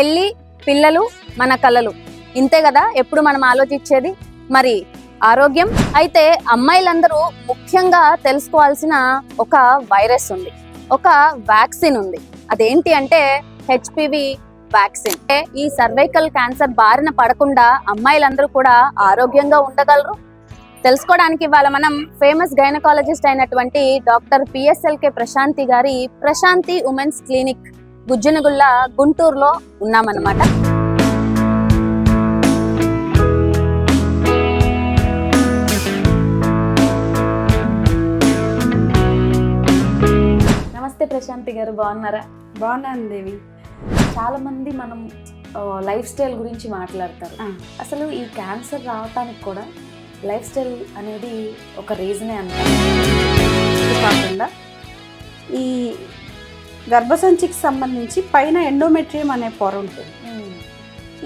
పెళ్ళి పిల్లలు మన కలలు. ఇంతే కదా? ఎప్పుడు మనం ఆలోచించేది? మరి ఆరోగ్యం? అయితే అమ్మాయిలందరూ ముఖ్యంగా తెలుసుకోవాల్సిన ఒక వైరస్ ఉంది. ఒక వ్యాక్సిన్ ఉంది. అదేంటి అంటే హెచ్పివి వ్యాక్సిన్. ఈ సర్వైకల్ క్యాన్సర్ బారిన పడకుండా అమ్మాయిలందరూ కూడా ఆరోగ్యంగా ఉండగలరు. తెలుసుకోవడానికి ఇవాళ మనం ఫేమస్ గైనకాలజిస్ట్ అయినటువంటి డాక్టర్ పిఎస్ఎల్కే ప్రశాంతి గారి ప్రశాంతి ఉమెన్స్ క్లినిక్ గుజ్జనగుల్ల గుంటూరులో ఉన్నామన్నమాట. నమస్తే ప్రశాంతి గారు బాగున్నారా? బాగున్నాను దేవి. చాలా మంది మనం లైఫ్ స్టైల్ గురించి మాట్లాడతారు. అసలు ఈ క్యాన్సర్ రావటానికి కూడా లైఫ్ స్టైల్ అనేది ఒక రీజనే అంటారు. కాకుండా ఈ గర్భసంచికి సంబంధించి పైన ఎండోమెట్రియం అనే పొర ఉంటుంది.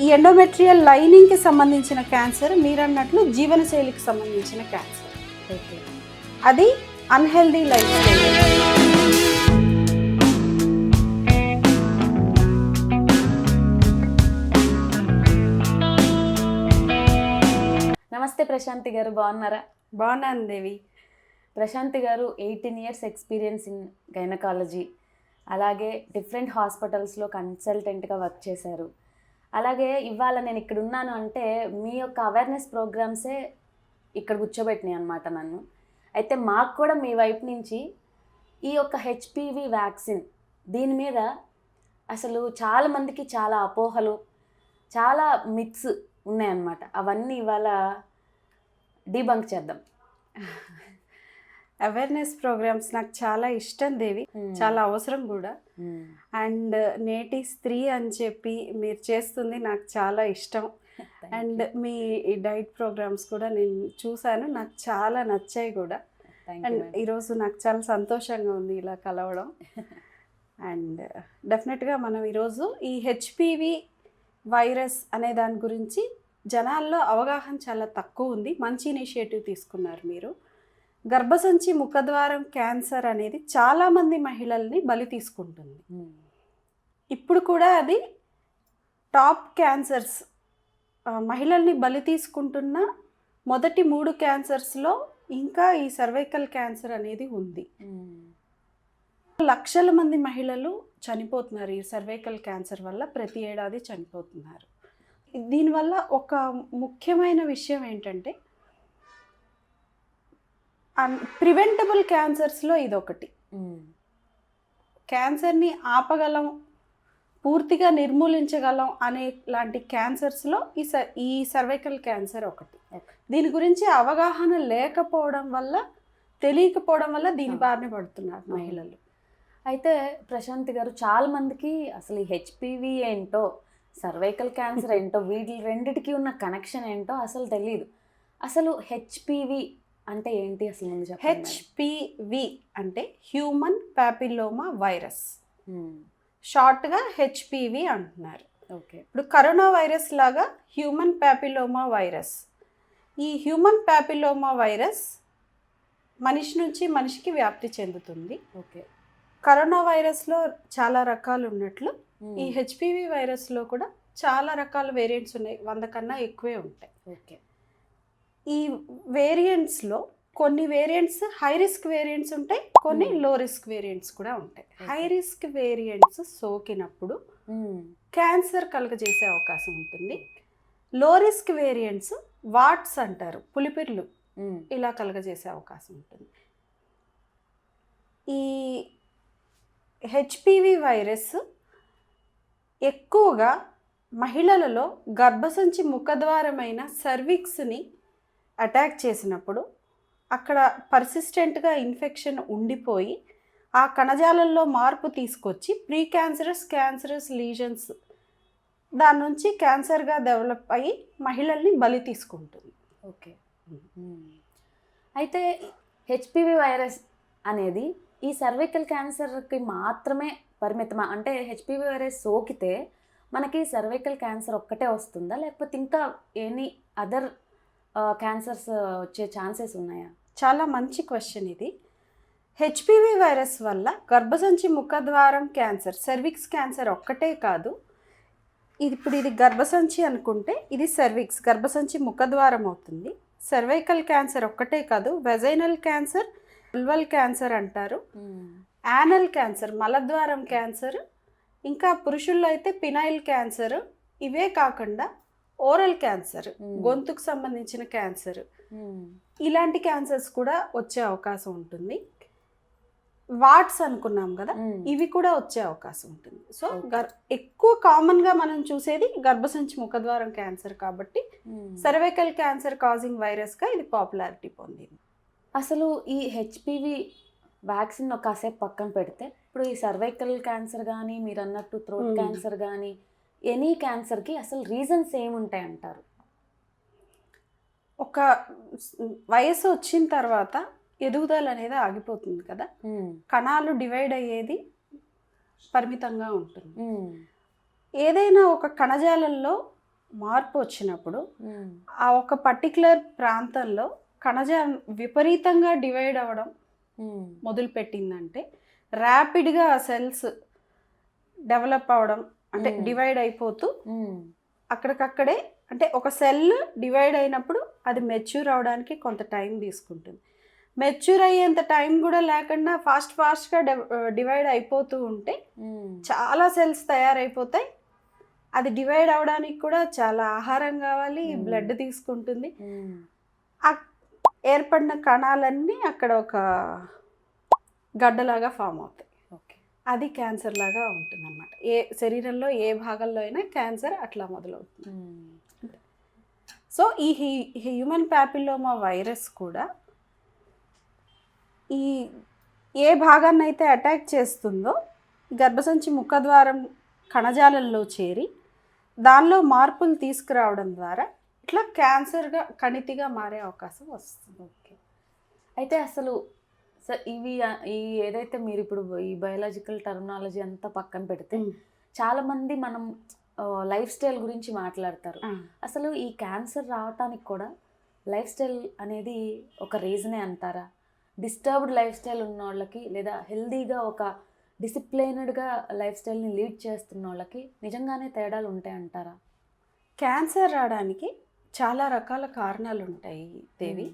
ఈ ఎండోమెట్రియల్ లైనింగ్కి సంబంధించిన క్యాన్సర్ మీరన్నట్లు జీవనశైలికి సంబంధించిన క్యాన్సర్ అది అన్హెల్దీ లైఫ్ నమస్తే ప్రశాంతి గారు బాగున్నారా? బాగున్నాను దేవి. ప్రశాంతి గారు eighteen years experience in gynaecology. అలాగే డిఫరెంట్ హాస్పిటల్స్లో కన్సల్టెంట్గా వర్క్ చేశారు. అలాగే ఇవాళ నేను ఇక్కడ ఉన్నాను అంటే మీ యొక్క అవేర్నెస్ ప్రోగ్రామ్సే ఇక్కడ కూర్చోబెట్టినాయి అనమాట నన్ను. అయితే మాకు కూడా మీ వైపు నుంచి ఈ యొక్క హెచ్పివి వ్యాక్సిన్ దీని మీద అసలు చాలా మందికి చాలా అపోహలు చాలా మిత్స్ ఉన్నాయన్నమాట. అవన్నీ ఇవాళ డీబంక్ చేద్దాం. అవేర్నెస్ ప్రోగ్రామ్స్ నాకు చాలా ఇష్టం దేవి. చాలా అవసరం కూడా. మ్మ్. అండ్ నేటి స్త్రీ అని చెప్పి మీరు చేస్తుంది నాకు చాలా ఇష్టం. అండ్. మీ డైట్ ప్రోగ్రామ్స్ కూడా నేను చూశాను. నాకు చాలా నచ్చాయి కూడా. అండ్. ఈరోజు నాకు చాలా సంతోషంగా ఉంది ఇలా కలవడం. అండ్ డెఫినెట్గా మనం ఈరోజు ఈ హెచ్పివి వైరస్ అనే దాని గురించి జనాల్లో అవగాహన చాలా తక్కువ ఉంది. మంచి ఇనిషియేటివ్ తీసుకున్నారు మీరు. గర్భసంచి ముఖద్వారం క్యాన్సర్ అనేది చాలామంది మహిళల్ని బలి తీసుకుంటుంది. ఇప్పుడు కూడా అది టాప్ క్యాన్సర్స్ మహిళల్ని బలి తీసుకుంటున్న మొదటి మూడు క్యాన్సర్స్లో ఇంకా ఈ సర్వైకల్ క్యాన్సర్ అనేది ఉంది. లక్షల మంది మహిళలు చనిపోతున్నారు ఈ సర్వైకల్ క్యాన్సర్ వల్ల ప్రతి ఏడాది చనిపోతున్నారు దీనివల్ల ఒక ముఖ్యమైన విషయం ఏంటంటే ప్రివెంటబుల్ క్యాన్సర్స్లో ఇదొకటి. క్యాన్సర్ని ఆపగలం పూర్తిగా నిర్మూలించగలం అనే లాంటి క్యాన్సర్స్లో ఈ స ఈ సర్వైకల్ క్యాన్సర్ ఒకటి. దీని గురించి అవగాహన లేకపోవడం వల్ల తెలియకపోవడం వల్ల దీని బారిన పడుతున్నారు మహిళలు. అయితే ప్రశాంత్ గారు చాలా మందికి అసలు ఈ హెచ్పివి ఏంటో సర్వైకల్ క్యాన్సర్ ఏంటో వీటి రెండిటికి ఉన్న కనెక్షన్ ఏంటో అసలు తెలియదు అసలు హెచ్పివి అంటే ఏంటి అసలు ముందు. హెచ్పివి అంటే హ్యూమన్ ప్యాపిలోమా వైరస్. షార్ట్గా హెచ్పివి అంటున్నారు. ఓకే. ఇప్పుడు కరోనా వైరస్ లాగా హ్యూమన్ ప్యాపిలోమా వైరస్. ఈ హ్యూమన్ ప్యాపిలోమా వైరస్ మనిషి నుంచి మనిషికి వ్యాప్తి చెందుతుంది. ఓకే. కరోనా వైరస్లో చాలా రకాలు ఉన్నట్లు. ఈ హెచ్పివి వైరస్లో కూడా చాలా రకాల వేరియంట్స్ ఉన్నాయి. వంద కన్నా ఎక్కువే ఉంటాయి. ఓకే. ఈ వేరియంట్స్లో కొన్ని వేరియంట్స్ హై రిస్క్ వేరియంట్స్ ఉంటాయి కొన్ని Hmm. లో రిస్క్ వేరియంట్స్ కూడా ఉంటాయి. హై రిస్క్ వేరియంట్స్ సోకినప్పుడు. క్యాన్సర్ కలుగజేసే అవకాశం ఉంటుంది లో రిస్క్ వేరియంట్స్ వాట్స్ అంటారు పులిపిర్లు మ్మ్. ఇలా కలుగజేసే అవకాశం ఉంటుంది ఈ హెచ్పివి వైరస్ ఎక్కువగా మహిళలలో గర్భసంచి ముఖద్వారమైన సర్విక్స్ని అటాక్ చేసినప్పుడు అక్కడ పర్సిస్టెంట్గా ఇన్ఫెక్షన్ ఉండిపోయి ఆ కణజాలంలో మార్పు తీసుకొచ్చి ప్రీ క్యాన్సరస్ క్యాన్సరస్ లీజన్స్ దాని నుంచి క్యాన్సర్గా డెవలప్ అయ్యి మహిళల్ని బలి తీసుకుంటుంది. ఓకే. అయితే హెచ్పివి వైరస్ అనేది ఈ సర్వైకల్ క్యాన్సర్కి మాత్రమే పరిమితమా? అంటే హెచ్పివి వైరస్ సోకితే మనకి సర్వైకల్ క్యాన్సర్ ఒక్కటే వస్తుందా? లేకపోతే ఇంకా ఎనీ అదర్ క్యాన్సర్స్ వచ్చే ఛాన్సెస్ ఉన్నాయా? చాలా మంచి క్వశ్చన్ ఇది. హెచ్పివి వైరస్ వల్ల గర్భసంచి ముఖద్వారం క్యాన్సర్ సెర్విక్స్ క్యాన్సర్ ఒక్కటే కాదు. ఇది ఇప్పుడు ఇది గర్భసంచి అనుకుంటే ఇది సర్విక్స్ గర్భసంచి ముఖద్వారం అవుతుంది. సర్వైకల్ క్యాన్సర్ ఒక్కటే కాదు వెజైనల్ క్యాన్సర్ ఉల్వల్ క్యాన్సర్ అంటారు. యానల్ క్యాన్సర్ మలద్వారం క్యాన్సర్ ఇంకా పురుషుల్లో అయితే పినైల్ క్యాన్సర్ ఇవే కాకుండా ఓరల్ క్యాన్సర్ Hmm. గొంతుకు సంబంధించిన క్యాన్సర్ ఇలాంటి క్యాన్సర్స్ కూడా వచ్చే అవకాశం ఉంటుంది. వాట్స్ అనుకున్నాం కదా ఇవి కూడా వచ్చే అవకాశం ఉంటుంది. సో. గర్ ఎక్కువ కామన్గా మనం చూసేది గర్భసంచి ముఖద్వారం క్యాన్సర్ కాబట్టి సర్వైకల్ క్యాన్సర్ కాజింగ్ వైరస్గా ఇది పాపులారిటీ పొందింది. అసలు ఈ హెచ్పివి వ్యాక్సిన్ ఒక కాసేపు పక్కన పెడితే ఇప్పుడు ఈ సర్వైకల్ క్యాన్సర్ కానీ మీరు అన్నట్టు థ్రోట్ Hmm. క్యాన్సర్ కానీ ఎనీ క్యాన్సర్కి అసలు రీజన్స్ ఏముంటాయి అంటారు ఒక వయసు వచ్చిన తర్వాత ఎదుగుదల అనేది ఆగిపోతుంది కదా? కణాలు డివైడ్ అయ్యేది పరిమితంగా ఉంటుంది. ఏదైనా ఒక కణజాలంలో మార్పు వచ్చినప్పుడు ఆ ఒక పర్టికులర్ ప్రాంతంలో కణజాలం విపరీతంగా డివైడ్ అవ్వడం మొదలుపెట్టిందంటే ర్యాపిడ్గా ఆ సెల్స్ డెవలప్ అవ్వడం అంటే. డివైడ్ అయిపోతూ అక్కడికక్కడే అంటే ఒక సెల్ డివైడ్ అయినప్పుడు అది మెచ్యూర్ అవడానికి కొంత టైం తీసుకుంటుంది. మెచ్యూర్ అయ్యేంత టైం కూడా లేకుండా ఫాస్ట్ ఫాస్ట్గా డివైడ్ అయిపోతూ ఉంటే చాలా సెల్స్ తయారైపోతాయి. అది డివైడ్ అవడానికి కూడా చాలా ఆహారం కావాలి. బ్లడ్ తీసుకుంటుంది. ఏర్పడిన కణాలన్నీ అక్కడ ఒక గడ్డలాగా ఫామ్ అవుతాయి. ఓకే. అది క్యాన్సర్ లాగా ఉంటుంది ఏ శరీరంలో ఏ భాగంలో అయినా క్యాన్సర్ అట్లా మొదలవుతుంది. సో ఈ హి- హ్యూమన్ ప్యాపిలోమా వైరస్ కూడా ఈ ఏ భాగాన్ని అయితే అటాక్ చేస్తుందో గర్భసంచి ముఖద్వారం కణజాలంలో చేరి దానిలో మార్పులు తీసుకురావడం ద్వారా ఇట్లా క్యాన్సర్గా కణితిగా మారే అవకాశం వస్తుంది. ఓకే. అయితే అసలు స- ఇవి ఈ ఏదైతే మీరు ఇప్పుడు ఈ బయాలజికల్ టర్మినాలజీ అంతా పక్కన పెడితే చాలా మంది మనం లైఫ్ స్టైల్ గురించి మాట్లాడతారు. అసలు ఈ క్యాన్సర్ రావటానికి కూడా లైఫ్ స్టైల్ అనేది ఒక రీజనే అంటారా? డిస్టర్బ్డ్ లైఫ్ స్టైల్ ఉన్న వాళ్ళకి లేదా హెల్దీగా ఒక డిసిప్లైన్డ్గా లైఫ్ స్టైల్ని లీడ్ చేస్తున్న వాళ్ళకి నిజంగానే తేడాలు ఉంటాయి అంటారా? క్యాన్సర్ రావడానికి చాలా రకాల కారణాలు ఉంటాయి దేవి.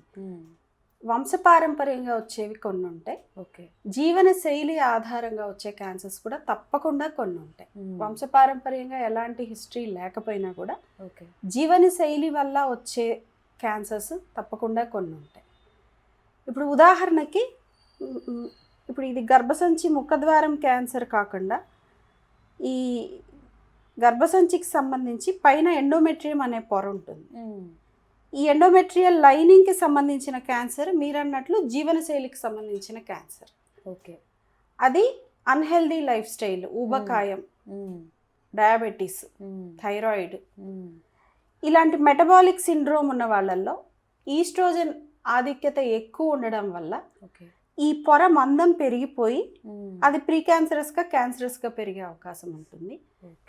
వంశపారంపర్యంగా వచ్చేవి కొన్ని ఉంటాయి ఓకే. జీవన శైలి ఆధారంగా వచ్చే క్యాన్సర్స్ కూడా తప్పకుండా కొన్ని ఉంటాయి. వంశపారంపర్యంగా ఎలాంటి హిస్టరీ లేకపోయినా కూడా ఓకే. జీవన శైలి వల్ల వచ్చే క్యాన్సర్స్ తప్పకుండా కొన్ని ఉంటాయి ఇప్పుడు ఉదాహరణకి ఇప్పుడు ఇది గర్భసంచి ముఖద్వారం క్యాన్సర్ కాకుండా ఈ గర్భసంచికి సంబంధించి పైన ఎండోమెట్రియం అనే పొర ఉంటుంది. ఈ ఎండోమెట్రియల్ లైనింగ్కి సంబంధించిన క్యాన్సర్ మీరన్నట్లు జీవనశైలికి సంబంధించిన క్యాన్సర్ ఓకే అది అన్హెల్దీ లైఫ్ స్టైల్ ఊబకాయం. డయాబెటీస్. థైరాయిడ్. ఇలాంటి మెటబాలిక్ సిండ్రోమ్ ఉన్న వాళ్ళల్లో ఈస్ట్రోజన్ ఆధిక్యత ఎక్కువ ఉండడం వల్ల ఓకే ఈ పొర మందం పెరిగిపోయి. అది ప్రీ క్యాన్సరస్గా క్యాన్సరస్గా పెరిగే అవకాశం ఉంటుంది.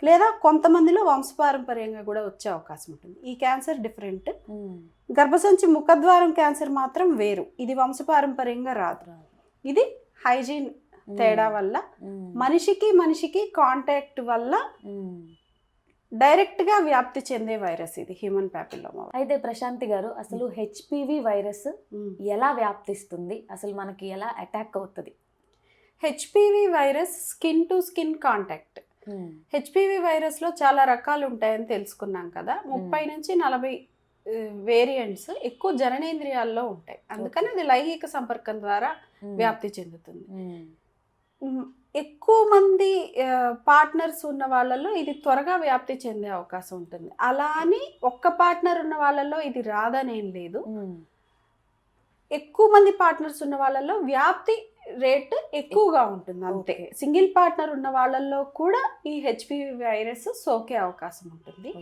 లేదా కొంతమందిలో వంశపారంపర్యంగా కూడా వచ్చే అవకాశం ఉంటుంది ఈ క్యాన్సర్ డిఫరెంట్. గర్భసంచి ముఖద్వారం క్యాన్సర్ మాత్రం వేరు ఇది వంశపారంపర్యంగా రాదు రాదు. ఇది హైజీన్. తేడా వల్ల. మనిషికి మనిషికి కాంటాక్ట్ వల్ల. డైరెక్ట్గా వ్యాప్తి చెందే వైరస్ ఇది హ్యూమన్ ప్యాపిలోమా అయితే ప్రశాంతి గారు అసలు హెచ్పివి వైరస్ ఎలా వ్యాప్తిస్తుంది? అసలు మనకి ఎలా అటాక్ అవుతుంది? HPV virus skin to skin contact. HPV వైరస్లో చాలా రకాలు ఉంటాయని తెలుసుకున్నాం కదా. ముప్పై నుంచి నలభై వేరియంట్స్ ఎక్కువ జననేంద్రియాల్లో ఉంటాయి. అందుకని అది లైంగిక సంపర్కం ద్వారా వ్యాప్తి చెందుతుంది. ఎక్కువ మంది పార్ట్నర్స్ ఉన్న వాళ్ళలో ఇది త్వరగా వ్యాప్తి చెందే అవకాశం ఉంటుంది. అలా అని ఒక్క పార్ట్నర్ ఉన్న వాళ్ళలో ఇది రాదనేం లేదు. ఎక్కువ మంది పార్ట్నర్స్ ఉన్న వాళ్ళలో వ్యాప్తి రేట్ ఎక్కువగా ఉంటుంది అంతే. సింగిల్ పార్ట్నర్ ఉన్న వాళ్ళల్లో కూడా ఈ హెచ్పివి వైరస్ సోకే అవకాశం ఉంటుంది.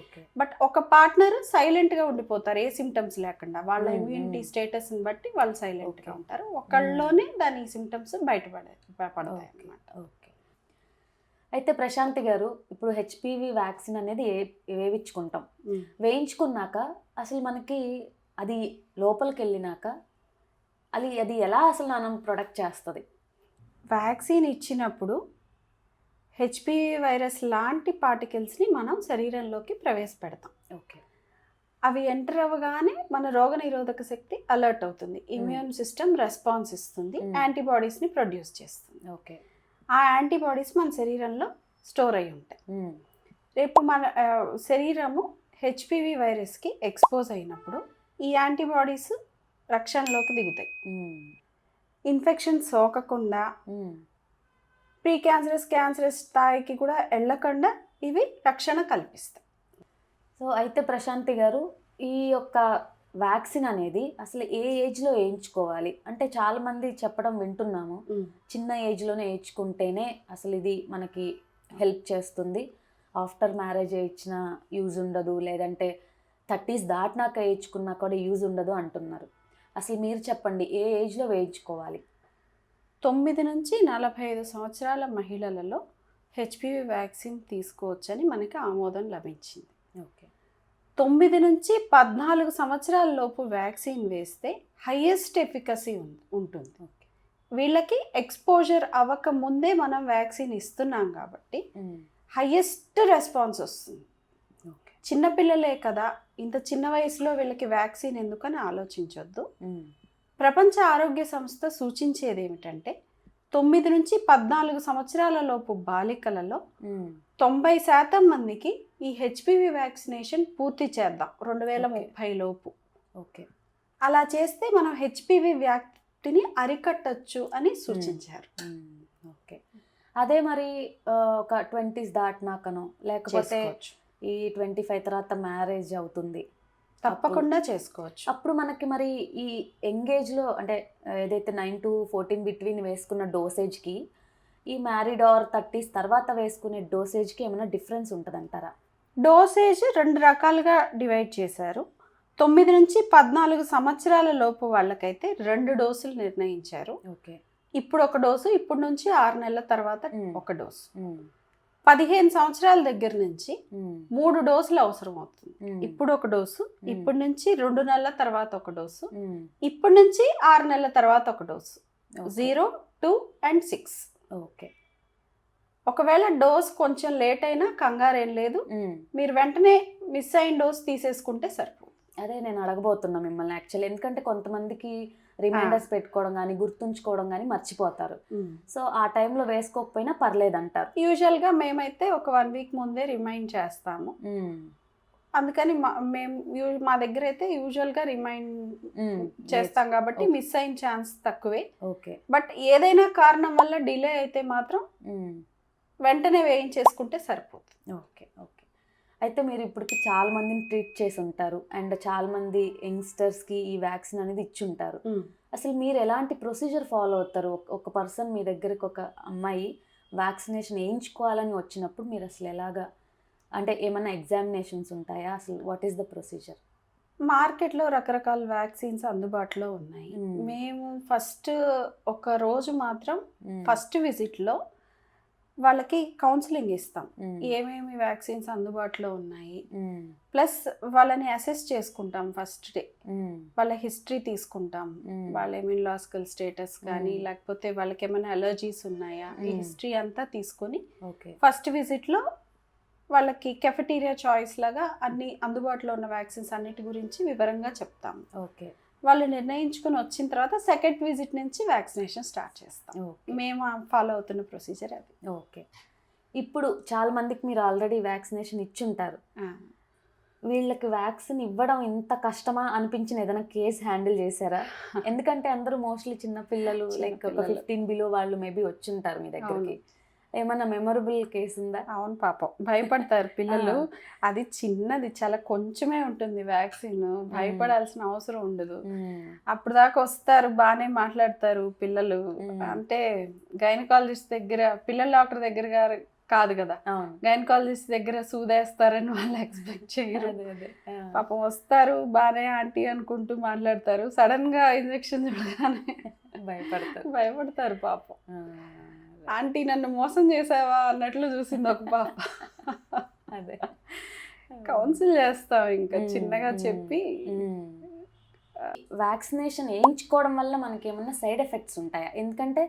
బట్ ఒక పార్ట్నర్ సైలెంట్గా ఉండిపోతారు ఏ సిమ్టమ్స్ లేకుండా. వాళ్ళ ఇమ్యూనిటీ. స్టేటస్ని బట్టి వాళ్ళు సైలెంట్గా. ఉంటారు. ఒకళ్ళలోనే దాని సిమ్టమ్స్ బయటపడే పడతాయి ఓకే అయితే ప్రశాంతి గారు ఇప్పుడు హెచ్పివి వ్యాక్సిన్ అనేది వేయించుకుంటాం. వేయించుకున్నాక అసలు మనకి అది లోపలికి వెళ్ళినాక అది అది ఎలా అసలు మనం ప్రొడక్ట్ చేస్తుంది? వ్యాక్సిన్ ఇచ్చినప్పుడు హెచ్పివి వైరస్ లాంటి పార్టికల్స్ని మనం శరీరంలోకి ప్రవేశపెడతాం. ఓకే. అవి ఎంటర్ అవ్వగానే మన రోగనిరోధక శక్తి అలర్ట్ అవుతుంది. ఇమ్యూన్ సిస్టమ్ రెస్పాన్స్ ఇస్తుంది. యాంటీబాడీస్ని ప్రొడ్యూస్ చేస్తుంది. ఓకే. ఆ యాంటీబాడీస్ మన శరీరంలో స్టోర్ అయి ఉంటాయి. రేపు మన శరీరము హెచ్పివి వైరస్కి ఎక్స్పోజ్ అయినప్పుడు ఈ యాంటీబాడీస్ రక్షణలోకి దిగుతాయి. ఇన్ఫెక్షన్ సోకకుండా ప్రీ క్యాన్సరస్ క్యాన్సరస్ స్థాయికి కూడా వెళ్ళకుండా ఇవి రక్షణ కల్పిస్తాయి. సో అయితే ప్రశాంతి గారు ఈ యొక్క వ్యాక్సిన్ అనేది అసలు ఏ ఏజ్లో వేయించుకోవాలి? అంటే చాలా మంది చెప్పడం వింటున్నాము. చిన్న ఏజ్లోనే వేయించుకుంటేనే అసలు ఇది మనకి హెల్ప్ చేస్తుంది. ఆఫ్టర్ మ్యారేజ్ ఇచ్చిన యూజ్ ఉండదు. లేదంటే థర్టీస్ దాటినాక వేయించుకున్నా కూడా యూజ్ ఉండదు అంటున్నారు. అసలు మీరు చెప్పండి ఏ ఏజ్లో వేయించుకోవాలి? తొమ్మిది నుంచి నలభై ఐదు సంవత్సరాల మహిళలలో హెచ్పివి వ్యాక్సిన్ తీసుకోవచ్చని మనకి ఆమోదం లభించింది. ఓకే. తొమ్మిది నుంచి పద్నాలుగు సంవత్సరాల లోపు వ్యాక్సిన్ వేస్తే హయ్యెస్ట్ ఎఫికసీ ఉంటుంది. ఓకే. వీళ్ళకి ఎక్స్పోజర్ అవ్వక ముందే మనం వ్యాక్సిన్ ఇస్తున్నాం కాబట్టి హయ్యెస్ట్ రెస్పాన్స్ వస్తుంది. ఓకే. చిన్నపిల్లలే కదా ఇంత చిన్న వయసులో వీళ్ళకి వ్యాక్సిన్ ఎందుకని ఆలోచించొద్దు. ప్రపంచ ఆరోగ్య సంస్థ సూచించేది ఏమిటంటే తొమ్మిది నుంచి పద్నాలుగు సంవత్సరాల లోపు బాలికలలో తొంభై శాతం మందికి ఈ హెచ్పివి వ్యాక్సినేషన్ పూర్తి చేద్దాం రెండు వేల. ముప్పై లోపు. ఓకే. అలా చేస్తే మనం హెచ్పివి వ్యాప్తిని అరికట్టచ్చు అని సూచించారు. ఓకే. అదే మరి ఒక ట్వంటీస్ దాటినాకనో లేకపోతే. ఈ ట్వంటీ ఫైవ్ తర్వాత మ్యారేజ్ అవుతుంది. తప్పకుండా చేసుకోవచ్చు. అప్పుడు మనకి మరి ఈ ఎంగేజ్లో అంటే ఏదైతే నైన్ టు ఫోర్టీన్ బిట్వీన్ వేసుకున్న డోసేజ్కి ఈ మ్యారీడ్ ఆర్ థర్టీస్ తర్వాత వేసుకునే డోసేజ్కి ఏమైనా డిఫరెన్స్ ఉంటుందంటారా? డోసేజ్ రెండు రకాలుగా డివైడ్ చేశారు. తొమ్మిది నుంచి పద్నాలుగు సంవత్సరాల లోపు వాళ్ళకైతే రెండు డోసులు నిర్ణయించారు. ఓకే. ఇప్పుడు ఒక డోసు ఇప్పుడు నుంచి ఆరు నెలల తర్వాత. ఒక డోసు. పదిహేను సంవత్సరాల దగ్గర నుంచి మూడు డోసులు అవసరం అవుతుంది ఇప్పుడు ఒక డోసు ఇప్పటి నుంచి రెండు నెలల తర్వాత ఒక డోసు ఇప్పటి నుంచి ఆరు నెలల తర్వాత ఒక dose. Zero two and six. Okay. ఒకవేళ డోస్ కొంచెం లేట్ అయినా కంగారు ఏం లేదు మీరు వెంటనే మిస్ అయిన డోస్ తీసేసుకుంటే సరిపోతుంది. అదే నేను అడగబోతున్నా మిమ్మల్ని యాక్చువల్లీ. ఎందుకంటే కొంతమందికి రిమైండర్స్ పెట్టుకోవడం కానీ గుర్తుంచుకోవడం కానీ మర్చిపోతారు. సో ఆ టైంలో వేసుకోకపోయినా పర్లేదు అంటారు యూజువల్గా మేమైతే ఒక వన్ వీక్ ముందే రిమైండ్ చేస్తాము. అందుకని మా మేము మా దగ్గర అయితే యూజువల్గా రిమైండ్ చేస్తాం కాబట్టి మిస్ అయిన ఛాన్స్ తక్కువే. ఓకే. బట్ ఏదైనా కారణం వల్ల డిలే అయితే మాత్రం వెంటనే వేయించేసుకుంటే సరిపోతుంది. Okay okay. అయితే మీరు ఇప్పటికి చాలా మందిని ట్రీట్ చేసి ఉంటారు అండ్ చాలా మంది యంగ్స్టర్స్కి ఈ వ్యాక్సిన్ అనేది ఇచ్చి ఉంటారు అసలు మీరు ఎలాంటి ప్రొసీజర్ ఫాలో అవుతారు? ఒక- పర్సన్ మీ దగ్గరికి ఒక అమ్మాయి వ్యాక్సినేషన్ వేయించుకోవాలని వచ్చినప్పుడు మీరు అసలు ఎలాగా అంటే ఏమైనా ఎగ్జామినేషన్స్ ఉంటాయా? అసలు వాట్ ఈస్ ద ప్రొసీజర్? మార్కెట్లో రకరకాల వ్యాక్సిన్స్ అందుబాటులో ఉన్నాయి. మేము ఫస్ట్ ఒక రోజు మాత్రం ఫస్ట్ విజిట్లో వాళ్ళకి కౌన్సిలింగ్ ఇస్తాం. ఏమేమి వ్యాక్సిన్స్ అందుబాటులో ఉన్నాయి? ప్లస్ వాళ్ళని అసెస్ చేసుకుంటాం ఫస్ట్ డే వాళ్ళ హిస్టరీ తీసుకుంటాం. వాళ్ళ ఇమ్యూనలాజికల్ స్టేటస్ కానీ. లేకపోతే వాళ్ళకి ఏమైనా అలర్జీస్ ఉన్నాయా? ఈ. హిస్టరీ అంతా తీసుకొని ఫస్ట్ విజిట్లో వాళ్ళకి కెఫెటీరియా చాయిస్ లాగా అన్ని అందుబాటులో ఉన్న వ్యాక్సిన్స్ అన్నిటి గురించి వివరంగా చెప్తాం ఓకే. వాళ్ళు నిర్ణయించుకుని వచ్చిన తర్వాత సెకండ్ విజిట్ నుంచి వ్యాక్సినేషన్ స్టార్ట్ చేస్తాం. మేము ఫాలో అవుతున్న ప్రొసీజర్ అది. ఓకే. ఇప్పుడు చాలా మందికి మీరు ఆల్రెడీ వ్యాక్సినేషన్ ఇచ్చుంటారు. వీళ్ళకి వ్యాక్సిన్ ఇవ్వడం ఇంత కష్టమా అనిపించిన ఏదైనా కేసు హ్యాండిల్ చేశారా? ఎందుకంటే అందరూ మోస్ట్లీ చిన్న పిల్లలు లైక్ ఒక. ఫిఫ్టీన్ బిలో వాళ్ళు మేబీ వచ్చుంటారు మీ దగ్గరికి. ఏమన్నా మెమొరబుల్ కేసు ఉందా అవును పాపం. భయపడతారు పిల్లలు. అది చిన్నది చాలా కొంచెమే ఉంటుంది వ్యాక్సిన్. భయపడాల్సిన అవసరం ఉండదు. అప్పుడు దాకా వస్తారు బాగానే మాట్లాడతారు పిల్లలు. అంటే గైనకాలజిస్ట్ దగ్గర పిల్లల డాక్టర్ దగ్గర గారు కాదు కదా. గైనకాలజిస్ట్ దగ్గర సూదేస్తారని వాళ్ళు ఎక్స్పెక్ట్ చేయరు. పాపం వస్తారు బాగానే ఆంటీ అనుకుంటూ మాట్లాడతారు. సడన్గా ఇంజెక్షన్ చూడగానే భయపడతారు. భయపడతారు పాపం. ఆంటీ నన్ను మోసం చేసావా అన్నట్లు చూసింది ఒక పాప. అదే. కౌన్సిల్ చేస్తాం ఇంకా చిన్నగా చెప్పి. వ్యాక్సినేషన్ వేయించుకోవడం వల్ల మనకి ఏమన్నా సైడ్ ఎఫెక్ట్స్ ఉంటాయా? ఎందుకంటే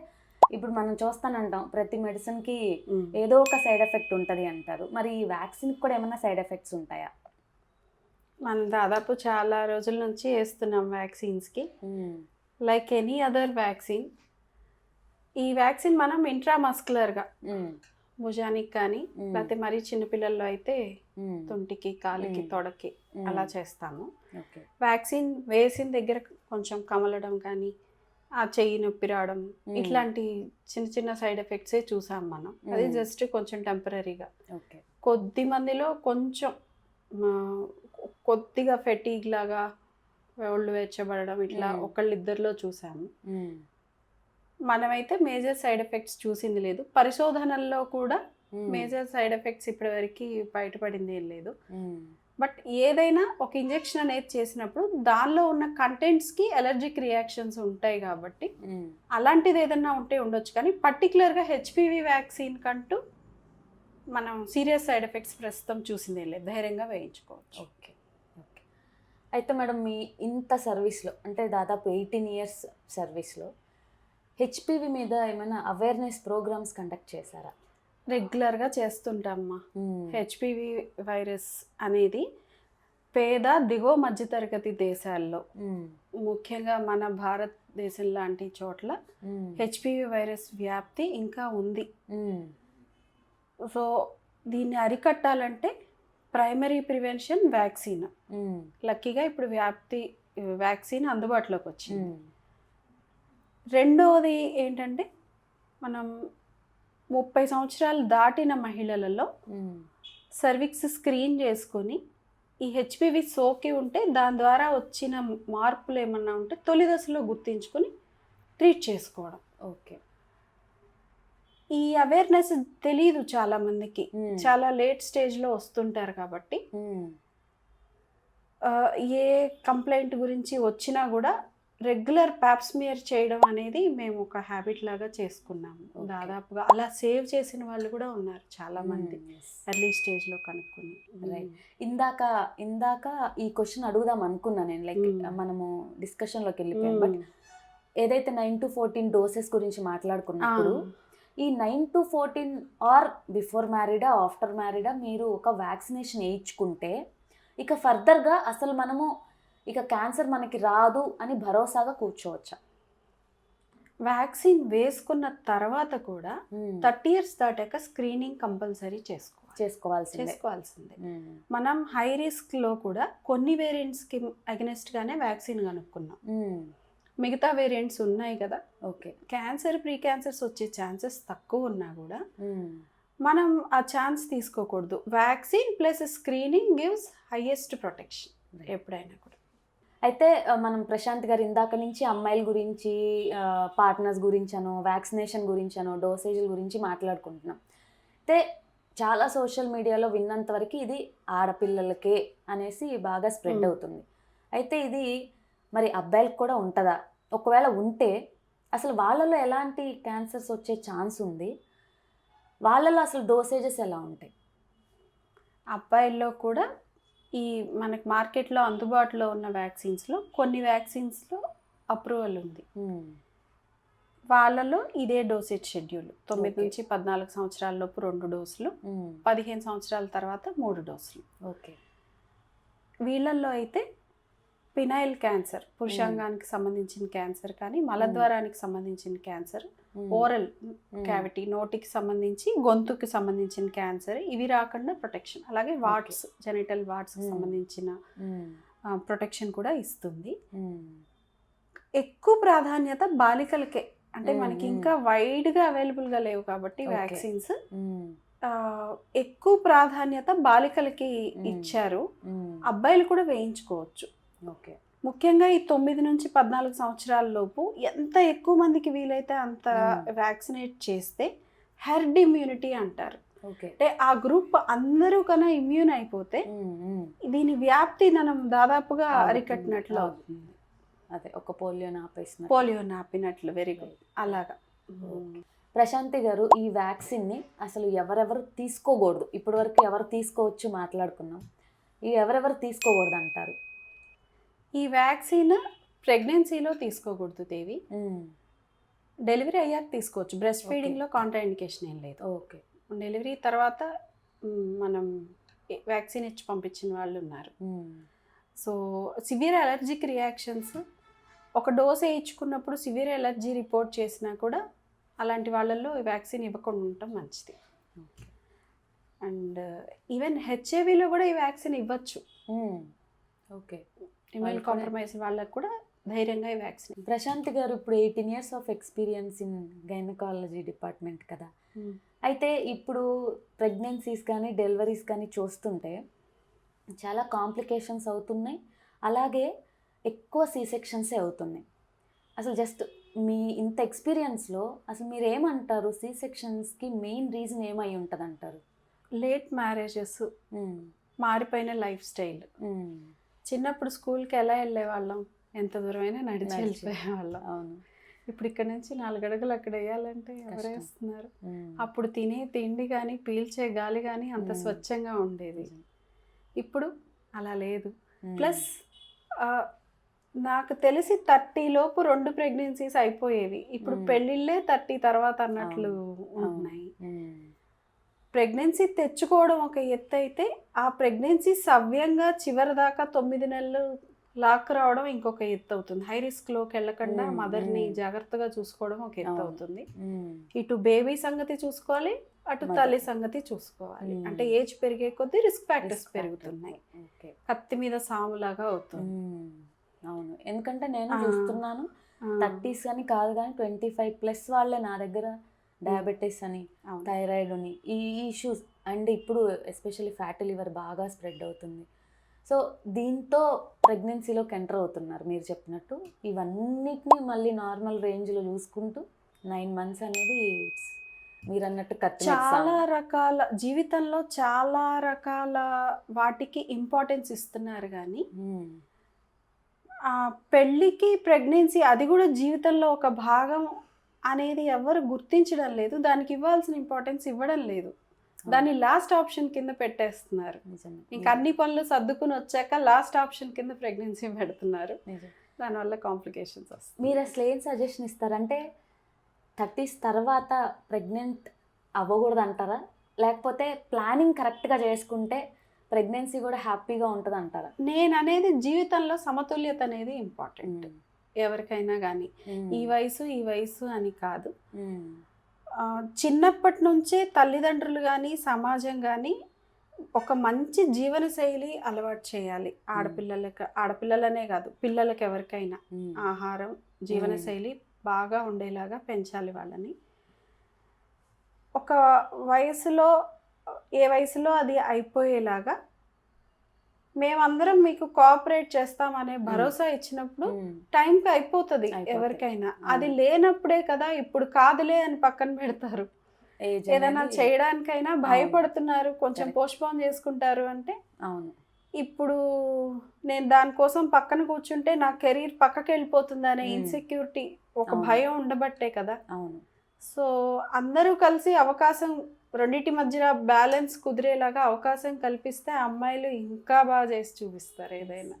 ఇప్పుడు మనం చూస్తానంటాం ప్రతి మెడిసిన్కి ఉమ్. ఏదో ఒక సైడ్ ఎఫెక్ట్ ఉంటది అంటారు. మరి ఈ వ్యాక్సిన్ కూడా ఏమైనా సైడ్ ఎఫెక్ట్స్ ఉంటాయా? మనం దాదాపు చాలా రోజుల నుంచి వేస్తున్నాం వ్యాక్సిన్స్కి. లైక్ ఎనీ అదర్ వ్యాక్సిన్ ఈ వ్యాక్సిన్ మనం ఇంట్రామస్కులర్గా. భుజానికి కానీ లేకపోతే మరీ చిన్నపిల్లల్లో అయితే తుంటికి కాలికి. తొడకి అలా చేస్తాము. వ్యాక్సిన్ వేసిన దగ్గర కొంచెం కమలడం కానీ ఆ చెయ్యి నొప్పి రావడం. ఇట్లాంటి చిన్న చిన్న సైడ్ ఎఫెక్ట్సే చూసాం మనం. అది. జస్ట్ కొంచెం టెంపరీగా. కొద్ది మందిలో కొంచెం కొద్దిగా ఫెటీగ్ లాగా ఒళ్ళు వెచ్చబడడం ఇట్లా. ఒకళ్ళిద్దరిలో చూసాము. మనమైతే మేజర్ సైడ్ ఎఫెక్ట్స్ చూసింది లేదు. పరిశోధనల్లో కూడా మేజర్ సైడ్ ఎఫెక్ట్స్ ఇప్పటివరకు బయటపడింది ఏం లేదు. బట్ ఏదైనా ఒక ఇంజెక్షన్ అనేది చేసినప్పుడు దానిలో ఉన్న కంటెంట్స్కి ఎలర్జిక్ రియాక్షన్స్ ఉంటాయి కాబట్టి అలాంటిది ఏదైనా ఉంటే ఉండొచ్చు. కానీ పర్టికులర్గా హెచ్పివి వ్యాక్సిన్ కంటూ మనం సీరియస్ సైడ్ ఎఫెక్ట్స్ ప్రస్తుతం చూసిందే లేదు. ధైర్యంగా వేయించుకోవచ్చు. ఓకే. ఓకే. అయితే మేడం మీ ఇంత సర్వీస్లో అంటే దాదాపు ఎయిటీన్ ఇయర్స్ సర్వీస్లో హెచ్పివి మీద ఏమైనా అవేర్నెస్ ప్రోగ్రామ్స్ కండక్ట్ చేశారా? రెగ్యులర్గా చేస్తుంటామ్మా. హెచ్పివి వైరస్ అనేది పేద దిగువ మధ్యతరగతి దేశాల్లో ముఖ్యంగా మన భారతదేశం లాంటి చోట్ల హెచ్పివి వైరస్ వ్యాప్తి ఇంకా ఉంది. సో దీన్ని అరికట్టాలంటే ప్రైమరీ ప్రివెన్షన్ వ్యాక్సిన్ లక్కీగా ఇప్పుడు వ్యాప్తి వ్యాక్సిన్ అందుబాటులోకి వచ్చింది. రెండవది ఏంటంటే మనం ముప్పై సంవత్సరాలు దాటిన మహిళలలో సర్విక్స్ స్క్రీన్ చేసుకొని ఈ హెచ్పివి సోకి ఉంటే దాని ద్వారా వచ్చిన మార్పులు ఏమన్నా ఉంటే తొలి దశలో గుర్తించుకొని ట్రీట్ చేసుకోవడం. ఓకే. ఈ అవేర్నెస్ తెలియదు చాలా మందికి చాలా లేట్ స్టేజ్లో వస్తుంటారు కాబట్టి. ఏ కంప్లైంట్ గురించి వచ్చినా కూడా రెగ్యులర్ ప్యాప్స్మియర్ చేయడం అనేది మేము ఒక హ్యాబిట్ లాగా చేసుకున్నాము. దాదాపుగా అలా సేవ్ చేసిన వాళ్ళు కూడా ఉన్నారు చాలా మంది ఎర్లీ స్టేజ్లో కనుక్కొని. Right. ఇందాక ఇందాక ఈ క్వశ్చన్ అడుగుదాం అనుకున్నా నేను లైక్ Mm. మనము డిస్కషన్లోకి వెళ్ళిపోయాం. బట్ ఏదైతే నైన్ టు ఫోర్టీన్ డోసెస్ గురించి మాట్లాడుకున్నప్పుడు ఈ nine to fourteen or before మ్యారీడా after మ్యారీడా మీరు ఒక వ్యాక్సినేషన్ వేయించుకుంటే ఇక ఫర్దర్గా అసలు మనము ఇక క్యాన్సర్ మనకి రాదు అని భరోసాగా కూర్చోవచ్చా? వ్యాక్సిన్ వేసుకున్న తర్వాత కూడా థర్టీ ఇయర్స్ దాటాక స్క్రీనింగ్ కంపల్సరీ చేసుకోవాలి. చేసుకోవాల్సిందే. చేసుకోవాల్సిందే. మనం హై రిస్క్లో కూడా కొన్ని వేరియంట్స్కి అగెనెస్ట్గానే వ్యాక్సిన్ కనుక్కున్నాం. మిగతా వేరియంట్స్ ఉన్నాయి కదా? ఓకే. క్యాన్సర్ ప్రీ క్యాన్సర్స్ వచ్చే ఛాన్సెస్ తక్కువ ఉన్నా కూడా. మనం ఆ ఛాన్స్ తీసుకోకూడదు. Vaccine plus screening gives highest protection ఎప్పుడైనా కూడా. అయితే మనం ప్రశాంత్ గారు ఇందాక నుంచి అమ్మాయిల గురించి పార్ట్నర్స్ గురించి అనో వ్యాక్సినేషన్ గురించి అనో డోసేజ్ల గురించి మాట్లాడుకుంటున్నాం. అయితే చాలా సోషల్ మీడియాలో విన్నంత వరకు ఇది ఆడపిల్లలకే అనేసి బాగా స్ప్రెడ్. అవుతుంది. అయితే ఇది మరి అబ్బాయిలకు కూడా ఉంటుందా? ఒకవేళ ఉంటే అసలు వాళ్ళలో ఎలాంటి క్యాన్సర్స్ వచ్చే ఛాన్స్ ఉంది? వాళ్ళలో అసలు డోసేజెస్ ఎలా ఉంటాయి? అబ్బాయిల్లో కూడా ఈ మనకి మార్కెట్లో అందుబాటులో ఉన్న వ్యాక్సిన్స్లో కొన్ని వ్యాక్సిన్స్లో అప్రూవల్ ఉంది. వాళ్ళలో ఇదే డోసేజ్ షెడ్యూల్ తొమ్మిది. నుంచి పద్నాలుగు సంవత్సరాల లోపు రెండు డోసులు. పదిహేను సంవత్సరాల తర్వాత మూడు డోసులు ఓకే వీళ్ళల్లో అయితే పినైల్ క్యాన్సర్ పురుషాంగానికి సంబంధించిన క్యాన్సర్ కానీ మలద్వారానికి సంబంధించిన క్యాన్సర్. ఓరల్. క్యావిటీ నోటికి సంబంధించి గొంతుకి సంబంధించిన క్యాన్సర్ ఇవి రాకుండా ప్రొటెక్షన్ అలాగే వాట్స్ జెనిటల్ వాట్స్కి Hmm. సంబంధించిన. ప్రొటెక్షన్ కూడా ఇస్తుంది. ఎక్కువ ప్రాధాన్యత బాలికలకే అంటే మనకి. ఇంకా వైడ్గా అవైలబుల్గా లేవు కాబట్టి. వ్యాక్సిన్స్. ఎక్కువ ప్రాధాన్యత బాలికలకి. ఇచ్చారు. అబ్బాయిలు కూడా వేయించుకోవచ్చు ఓకే. ముఖ్యంగా ఈ తొమ్మిది నుంచి పద్నాలుగు సంవత్సరాల లోపు ఎంత ఎక్కువ మందికి వీలైతే అంత. వ్యాక్సినేట్ చేస్తే హెర్డ్ ఇమ్యూనిటీ అంటారు. ఓకే. అంటే ఆ గ్రూప్ అందరూ కన్నా ఇమ్యూన్ అయిపోతే. దీని వ్యాప్తి మనం దాదాపుగా. అరికట్టినట్లు అవుతుంది. అదే ఒక పోలియోని ఆపేసిన పోలియో నాపినట్లు వెరీ గుడ్ అలాగా. ప్రశాంతి గారు ఈ వ్యాక్సిన్ని అసలు ఎవరెవరు తీసుకోకూడదు? ఇప్పటి వరకు ఎవరు తీసుకోవచ్చు మాట్లాడుకున్నాం. ఈ ఎవరెవరు తీసుకోకూడదు అంటారు ఈ వ్యాక్సిన్ ప్రెగ్నెన్సీలో తీసుకోకూడదు దేవి. డెలివరీ అయ్యాక తీసుకోవచ్చు. బ్రెస్ట్. ఫీడింగ్లో కాంట్రా ఇండికేషన్ ఏం లేదు. ఓకే. డెలివరీ తర్వాత మనం వ్యాక్సిన్ ఇచ్చి పంపించిన వాళ్ళు ఉన్నారు. సో సివియర్ అలర్జిక్ రియాక్షన్స్ ఒక డోస్ వేయించుకున్నప్పుడు సివియర్ ఎలర్జీ రిపోర్ట్ చేసినా కూడా అలాంటి వాళ్ళల్లో ఈ వ్యాక్సిన్ ఇవ్వకుండా ఉండటం మంచిది. అండ్ ఈవెన్ హెచ్ఐవిలో కూడా ఈ వ్యాక్సిన్ ఇవ్వచ్చు. ఓకే. ఇమ్యూన్ కాంప్రమైజ్ వాళ్ళకు కూడా ధైర్యంగా వ్యాక్సిన్. ప్రశాంత్ గారు ఇప్పుడు eighteen years of experience in gynaecology department కదా. అయితే ఇప్పుడు ప్రెగ్నెన్సీస్ కానీ డెలివరీస్ కానీ చూస్తుంటే చాలా కాంప్లికేషన్స్ అవుతున్నాయి. అలాగే ఎక్కువ సీ సెక్షన్సే అవుతున్నాయి. అసలు జస్ట్ మీ ఇంత ఎక్స్పీరియన్స్లో అసలు మీరు ఏమంటారు సీ సెక్షన్స్కి మెయిన్ రీజన్ ఏమై ఉంటుంది అంటారు లేట్ మ్యారేజెస్ మారిపోయిన లైఫ్ స్టైల్ చిన్నప్పుడు స్కూల్కి ఎలా వెళ్ళే వాళ్ళం ఎంత దూరమైనా నడిచి నడిచి. వెళ్ళిపోయే వాళ్ళం అవును ఇప్పుడు ఇక్కడ నుంచి నాలుగు అడుగులు అక్కడ వేయాలంటే ఎవరు కష్టం. వేస్తున్నారు మ్మ్. అప్పుడు తినే తిండి కానీ పీల్చే గాలి కానీ అంత. స్వచ్ఛంగా ఉండేది. ఇప్పుడు అలా లేదు. ప్లస్ నాకు తెలిసి థర్టీ లోపు రెండు ప్రెగ్నెన్సీస్ అయిపోయేవి ఇప్పుడు. పెళ్ళిళ్ళే థర్టీ తర్వాత అన్నట్లు. ఉన్నాయి. ప్రెగ్నెన్సీ తెచ్చుకోవడం ఒక ఎత్తు అయితే ఆ ప్రెగ్నెన్సీ సవ్యంగా చివరి దాకా తొమ్మిది నెలలు లాక్ రావడం ఇంకొక ఎత్తు అవుతుంది హై రిస్క్లోకి వెళ్ళకుండా మదర్ని. జాగ్రత్తగా చూసుకోవడం ఒక ఎత్తు. అవుతుంది. ఇటు బేబీ సంగతి చూసుకోవాలి అటు. తల్లి సంగతి చూసుకోవాలి. అంటే ఏజ్ పెరిగే కొద్దీ రిస్క్ ఫ్యాక్టర్స్. పెరుగుతున్నాయి కత్తి మీద సాములాగా అవుతుంది. అవును ఎందుకంటే నేను. చూస్తున్నాను థర్టీస్ అని కాదు కానీ ట్వంటీ ఫైవ్ ప్లస్ వాళ్ళే నా దగ్గర డయాబెటీస్ అని. థైరాయిడ్ అని ఈ ఇష్యూస్ అండ్ ఇప్పుడు ఎస్పెషల్లీ ఫ్యాటీ లివర్ బాగా స్ప్రెడ్ అవుతుంది సో దీంతో ప్రెగ్నెన్సీలోకి ఎంటర్ అవుతున్నారు మీరు చెప్పినట్టు ఇవన్నిటిని మళ్ళీ నార్మల్ రేంజ్లో చూసుకుంటూ నైన్ మంత్స్ అనేది మీరు అన్నట్టు చాలా. రకాల జీవితంలో చాలా రకాల వాటికి ఇంపార్టెన్స్ ఇస్తున్నారు కానీ పెళ్ళికి ప్రెగ్నెన్సీ అది కూడా జీవితంలో ఒక భాగం అనేది ఎవరు గుర్తించడం లేదు దానికి ఇవ్వాల్సిన ఇంపార్టెన్స్ ఇవ్వడం లేదు. దాన్ని లాస్ట్ ఆప్షన్ కింద పెట్టేస్తున్నారు. ఇంకా అన్ని పనులు సర్దుకుని వచ్చాక లాస్ట్ ఆప్షన్ కింద ప్రెగ్నెన్సీ పెడుతున్నారు. దానివల్ల కాంప్లికేషన్స్ వస్తాయి. మీరు అసలు ఏం సజెషన్ ఇస్తారంటే థర్టీస్ తర్వాత ప్రెగ్నెంట్ అవ్వకూడదు అంటారా లేకపోతే ప్లానింగ్ కరెక్ట్గా చేసుకుంటే ప్రెగ్నెన్సీ కూడా హ్యాపీగా ఉంటుంది అంటారా నేను అనేది జీవితంలో సమతుల్యత అనేది ఇంపార్టెంట్ ఎవరికైనా కానీ ఈ వయసు ఈ వయసు అని కాదు. చిన్నప్పటి నుంచే తల్లిదండ్రులు కానీ సమాజం కానీ ఒక మంచి జీవన శైలి అలవాటు చేయాలి. ఆడపిల్లలకి ఆడపిల్లలనే కాదు పిల్లలకి ఎవరికైనా ఆహారం జీవన మ్మ్. శైలి బాగా ఉండేలాగా పెంచాలి వాళ్ళని. ఒక వయసులో ఏ వయసులో అది అయిపోయేలాగా మేమందరం మీకు కోఆపరేట్ చేస్తామనే భరోసా ఇచ్చినప్పుడు టైంకి అయిపోతుంది. ఎవరికైనా. అది లేనప్పుడే కదా ఇప్పుడు కాదులే అని పక్కన పెడతారు ఏదైనా చేయడానికైనా భయపడుతున్నారు కొంచెం. పోస్ట్పోన్ చేసుకుంటారు అంటే అవును ఇప్పుడు నేను దానికోసం పక్కన కూర్చుంటే నా కెరీర్ పక్కకి వెళ్ళిపోతుంది అనే. ఇన్సెక్యూరిటీ ఒక. భయం ఉండబట్టే కదా అవును సో అందరూ కలిసి అవకాశం రెండింటి మధ్య బ్యాలెన్స్ కుదిరేలాగా అవకాశం కల్పిస్తే అమ్మాయిలు ఇంకా బాగా చేసి చూపిస్తారు ఏదైనా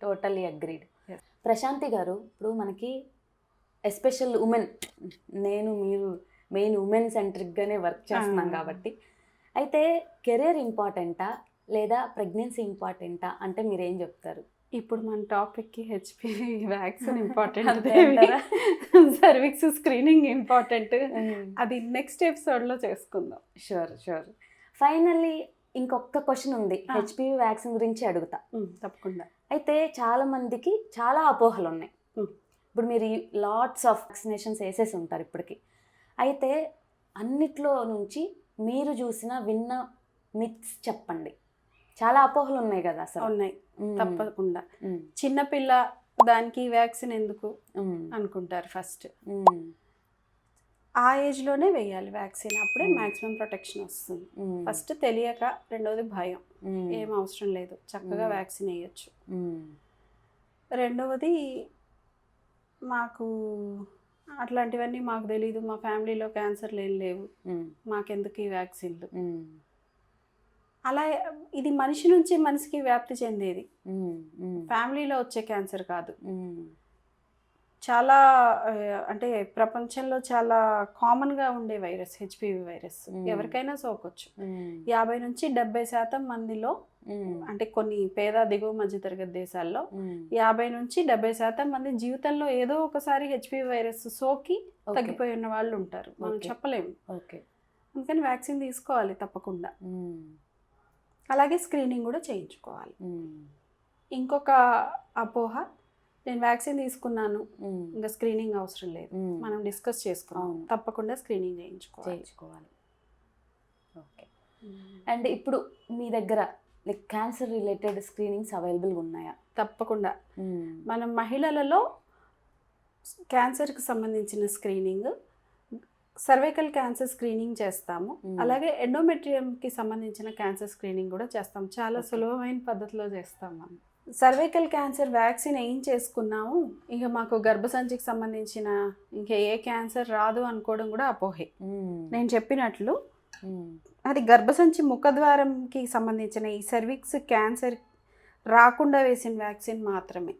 టోటలీ అగ్రీడ్. ప్రశాంతి గారు ఇప్పుడు మనకి ఎస్పెషల్ ఉమెన్ నేను మీరు మెయిన్ ఉమెన్ సెంట్రిక్గానే వర్క్ చేస్తున్నాం. కాబట్టి అయితే కెరీర్ ఇంపార్టెంటా లేదా ప్రెగ్నెన్సీ ఇంపార్టెంటా అంటే మీరు ఏం చెప్తారు ఇప్పుడు మన టాపిక్కి HPV vaccine important? Cervix screening important. అది నెక్స్ట్ ఎపిసోడ్లో చేసుకుందాం. Sure sure. ఫైనల్లీ ఇంకొక క్వశ్చన్ ఉంది. హెచ్పివి వ్యాక్సిన్ గురించి అడుగుతా. తప్పకుండా. అయితే చాలా మందికి చాలా అపోహలు ఉన్నాయి. ఇప్పుడు మీరు లాట్స్ ఆఫ్ వ్యాక్సినేషన్స్ వేసేసి ఉంటారు ఇప్పటికి. అయితే అన్నిట్లో నుంచి మీరు చూసిన విన్న మిత్స్ చెప్పండి. చాలా అపోహలు ఉన్నాయి కదా అసలు. ఉన్నాయి. తప్పకుండా. చిన్నపిల్ల దానికి వ్యాక్సిన్ ఎందుకు. అనుకుంటారు ఫస్ట్. ఆ ఏజ్లోనే వేయాలి వ్యాక్సిన్ అప్పుడే. మాక్సిమం ప్రొటెక్షన్ వస్తుంది. ఫస్ట్ తెలియక రెండోది భయం. ఏం అవసరం లేదు చక్కగా. వ్యాక్సిన్ వేయచ్చు. రెండవది మాకు అట్లాంటివన్నీ మాకు తెలీదు మా ఫ్యామిలీలో క్యాన్సర్లు ఏం లేవు. మాకెందుకు ఈ వ్యాక్సిన్లు. అలా ఇది మనిషి నుంచి మనిషికి వ్యాప్తి చెందేది. ఫ్యామిలీలో వచ్చే క్యాన్సర్ కాదు. చాలా అంటే ప్రపంచంలో చాలా కామన్గా ఉండే వైరస్ హెచ్పివి వైరస్. ఎవరికైనా సోకొచ్చు. యాభై నుంచి డెబ్బై శాతం మందిలో అంటే కొన్ని పేద దిగువ మధ్యతరగతి దేశాల్లో. యాభై నుంచి డెబ్బై శాతం మంది జీవితంలో ఏదో ఒకసారి హెచ్పివి వైరస్ సోకి తగ్గిపోయి ఉన్న వాళ్ళు ఉంటారు. మనం. చెప్పలేము. ఓకే. అందుకని వ్యాక్సిన్ తీసుకోవాలి తప్పకుండా. అలాగే స్క్రీనింగ్ కూడా చేయించుకోవాలి. ఇంకొక అపోహ నేను వ్యాక్సిన్ తీసుకున్నాను ఇంకా స్క్రీనింగ్ అవసరం లేదు. మనం డిస్కస్ చేసుకున్నాం. తప్పకుండా స్క్రీనింగ్ చేయించుకోవాలి. చేయించుకోవాలి. ఓకే. అండ్ ఇప్పుడు మీ దగ్గర లైక్ క్యాన్సర్ రిలేటెడ్ స్క్రీనింగ్స్ అవైలబుల్గా ఉన్నాయా? తప్పకుండా. మనం మహిళలలో క్యాన్సర్కి సంబంధించిన స్క్రీనింగ్ సర్వైకల్ క్యాన్సర్ స్క్రీనింగ్ చేస్తాము. అలాగే ఎండోమెట్రియంకి సంబంధించిన క్యాన్సర్ స్క్రీనింగ్ కూడా చేస్తాం చాలా. సులభమైన పద్ధతిలో చేస్తాం మనం సర్వైకల్ క్యాన్సర్ వ్యాక్సిన్ ఏం చేసుకున్నాము? ఇక మాకు గర్భసంచికి సంబంధించిన ఇంకా ఏ క్యాన్సర్ రాదు అనుకోవడం కూడా అపోహే. నేను చెప్పినట్లు అది గర్భసంచి ముఖద్వారంకి సంబంధించిన ఈ సర్విక్స్ క్యాన్సర్ రాకుండా వేసిన వ్యాక్సిన్ మాత్రమే.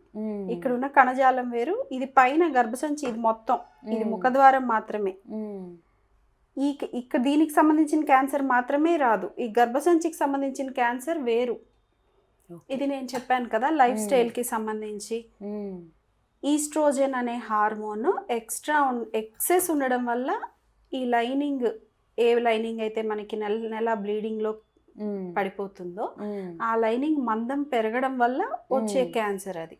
ఇక్కడ ఉన్న కణజాలం వేరు ఇది పైన గర్భసంచి ఇది మొత్తం. ఇది ముఖద్వారం మాత్రమే. ఈ ఇక్కడ దీనికి సంబంధించిన క్యాన్సర్ మాత్రమే రాదు. ఈ గర్భసంచికి సంబంధించిన క్యాన్సర్ వేరు. ఇది నేను చెప్పాను కదా లైఫ్. స్టైల్కి సంబంధించి. ఈస్ట్రోజన్ అనే హార్మోన్ ఎక్స్ట్రా ఎక్సెస్ ఉండడం వల్ల ఈ లైనింగ్ ఏ లైనింగ్ అయితే మనకి నెల నెల బ్లీడింగ్లో పడిపోతుందో ఆ లైనింగ్ మందం పెరగడం వల్ల వచ్చే. క్యాన్సర్ అది.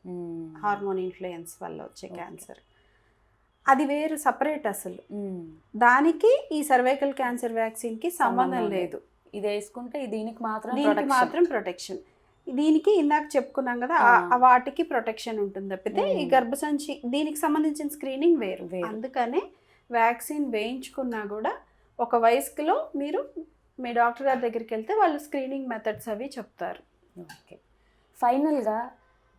హార్మోన్ ఇన్ఫ్లుయెన్స్ వల్ల వచ్చే. క్యాన్సర్. అది వేరు సపరేట్ అసలు. దానికి ఈ సర్వైకల్ క్యాన్సర్ వ్యాక్సిన్కి సంబంధం లేదు. ఇది వేసుకుంటే దీనికి మాత్రం దీనికి. మాత్రం ప్రొటెక్షన్ దీనికి ఇందాక చెప్పుకున్నాం కదా వాటికి ప్రొటెక్షన్ ఉంటుంది తప్పితే ఈ. గర్భసంచి దీనికి సంబంధించిన స్క్రీనింగ్ వేరు. వేరు. అందుకనే వ్యాక్సిన్ వేయించుకున్నా కూడా ఒక వయసులో మీరు మీ డాక్టర్ గారి దగ్గరికి వెళ్తే వాళ్ళు స్క్రీనింగ్ మెథడ్స్ అవి చెప్తారు. ఓకే. ఫైనల్గా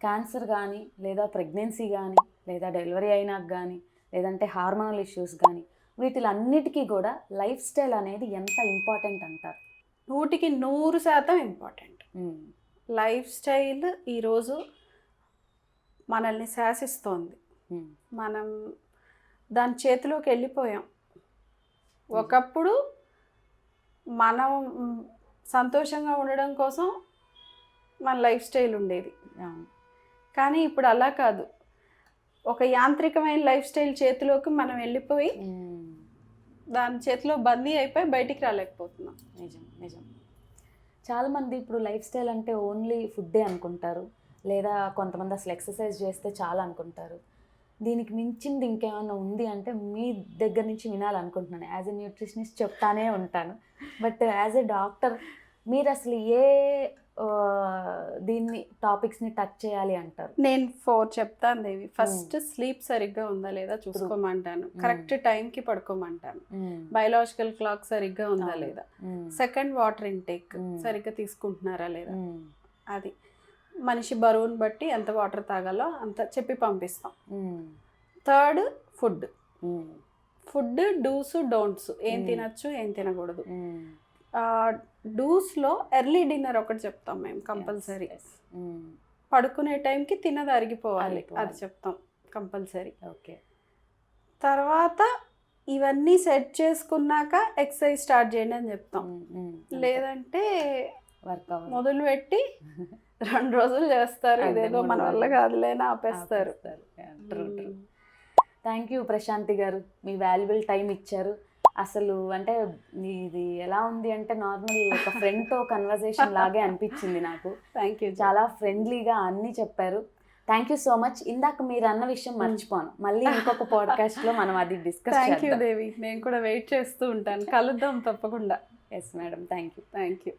క్యాన్సర్ కానీ లేదా ప్రెగ్నెన్సీ కానీ లేదా డెలివరీ అయినాక కానీ లేదంటే హార్మోనల్ ఇష్యూస్ కానీ వీటిలన్నిటికీ కూడా లైఫ్ స్టైల్ అనేది ఎంత ఇంపార్టెంట్ అంటారు? నూటికి నూరు శాతం ఇంపార్టెంట్. లైఫ్ స్టైల్ ఈరోజు మనల్ని శాసిస్తోంది. మనం దాని చేతిలోకి వెళ్ళిపోయాం. ఒకప్పుడు మనం సంతోషంగా ఉండడం కోసం మన లైఫ్ స్టైల్ ఉండేది. కానీ ఇప్పుడు అలా కాదు. ఒక యాంత్రికమైన లైఫ్ స్టైల్ చేతిలోకి మనం వెళ్ళిపోయి. దాని చేతిలో బందీ అయిపోయి బయటికి రాలేకపోతున్నాం. నిజం నిజం. చాలామంది ఇప్పుడు లైఫ్ స్టైల్ అంటే ఓన్లీ ఫుడ్డే అనుకుంటారు. లేదా కొంతమంది అసలు ఎక్సర్సైజ్ చేస్తే చాలా అనుకుంటారు. దీనికి మించింది ఇంకేమైనా ఉంది అంటే మీ దగ్గర నుంచి వినాలనుకుంటున్నాను. యాజ్ ఎ న్యూట్రిషనిస్ట్ చెప్తానే ఉంటాను. బట్ యాజ్ ఎ డాక్టర్ మీరు అసలు ఏ దీన్ని టాపిక్స్ని టచ్ చేయాలి అంటారు? నేను ఫోర్ చెప్తాను దేవి. ఫస్ట్ స్లీప్ సరిగ్గా ఉందా లేదా చూసుకోమంటాను. కరెక్ట్ టైంకి పడుకోమంటాను. బయలాజికల్ క్లాక్ సరిగ్గా ఉందా. లేదా. Second water intake. సరిగ్గా తీసుకుంటున్నారా లేదా. అది. మనిషి బరువుని బట్టి ఎంత వాటర్ తాగాలో అంత చెప్పి పంపిస్తాం. Third food. Food dos don'ts ఏం. తినచ్చు ఏం తినకూడదు. డూస్లో ఎర్లీ డిన్నర్ ఒకటి చెప్తాం మేము కంపల్సరీ. పడుకునే టైంకి తినది అరిగిపోవాలి. అది చెప్తాం కంపల్సరీ ఓకే తర్వాత ఇవన్నీ సెట్ చేసుకున్నాక ఎక్సర్సైజ్ స్టార్ట్ చేయండి అని చెప్తాం. లేదంటే మొదలు పెట్టి రెండు రోజులు చేస్తారు. ఇదేదో మన వల్ల. కాదులేని ఆపేస్తారు. థ్యాంక్ యూ ప్రశాంతి గారు. మీ వాల్యుబుల్ టైం ఇచ్చారు. అసలు అంటే ఇది ఎలా ఉంది అంటే నార్మల్ ఒక ఫ్రెండ్తో కన్వర్జేషన్ లాగే అనిపించింది నాకు. థ్యాంక్ యూ చాలా ఫ్రెండ్లీగా అన్నీ చెప్పారు. థ్యాంక్ యూ సో మచ్ ఇందాక మీరు అన్న విషయం మర్చిపోను. మళ్ళీ ఇంకొక podcast లో మనం అది డిస్కస్ థ్యాంక్ యూ దేవి నేను కూడా వెయిట్ చేస్తూ ఉంటాను. కలుద్దాం తప్పకుండా. Yes madam thank you thank you